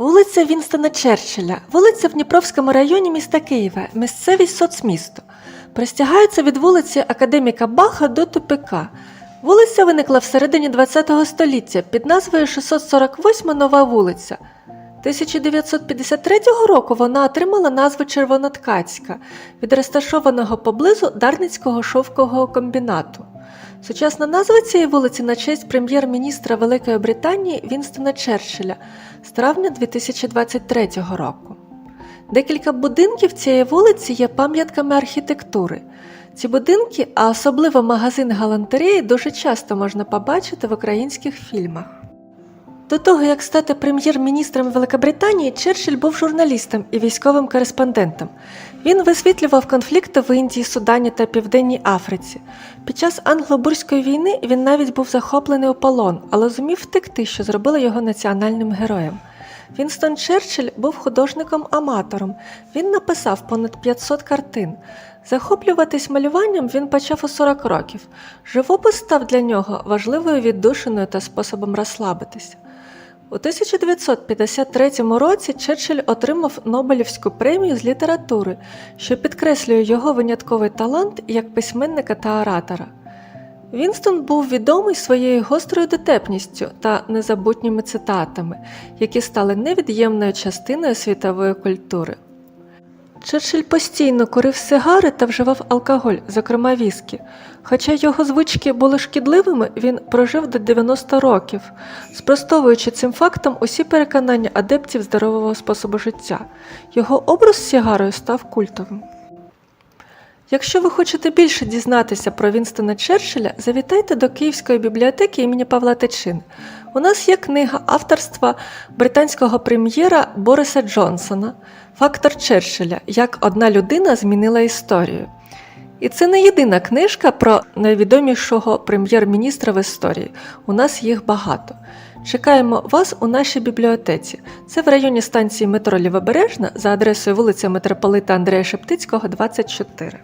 Вулиця Вінстона Черчилля, вулиця в Дніпровському районі міста Києва, місцевість соцмісто. Простягається від вулиці Академіка Баха до Тупика. Вулиця виникла всередині ХХ століття під назвою 648 Нова вулиця. 1953 року вона отримала назву Червоноткацька від розташованого поблизу Дарницького шовкового комбінату. Сучасна назва цієї вулиці на честь прем'єр-міністра Великої Британії Вінстона Черчилля з травня 2023 року. Декілька будинків цієї вулиці є пам'ятками архітектури. Ці будинки, а особливо магазин галантереї, дуже часто можна побачити в українських фільмах. До того, як стати прем'єр-міністром Великобританії, Черчилль був журналістом і військовим кореспондентом. Він висвітлював конфлікти в Індії, Судані та Південній Африці. Під час англо-бурської війни він навіть був захоплений у полон, але зумів втекти, що зробило його національним героєм. Вінстон Черчилль був художником-аматором. Він написав понад 500 картин. Захоплюватись малюванням він почав у 40 років. Живопис став для нього важливою віддушиною та способом розслабитися. У 1953 році Черчилль отримав Нобелівську премію з літератури, що підкреслює його винятковий талант як письменника та оратора. Вінстон був відомий своєю гострою дотепністю та незабутніми цитатами, які стали невід'ємною частиною світової культури. Черчилль постійно курив сигари та вживав алкоголь, зокрема віскі. Хоча його звички були шкідливими, він прожив до 90 років, спростовуючи цим фактом усі переконання адептів здорового способу життя. Його образ з сигарою став культовим. Якщо ви хочете більше дізнатися про Вінстона Черчилля, завітайте до Київської бібліотеки імені Павла Тичини. У нас є книга авторства британського прем'єра Бориса Джонсона Фактор Черчилля Як одна людина змінила історію. І це не єдина книжка про найвідомішого прем'єр-міністра в історії. У нас їх багато. Чекаємо вас у нашій бібліотеці. Це в районі станції метро Лівобережна за адресою вулиця митрополита Андрея Шептицького, 24.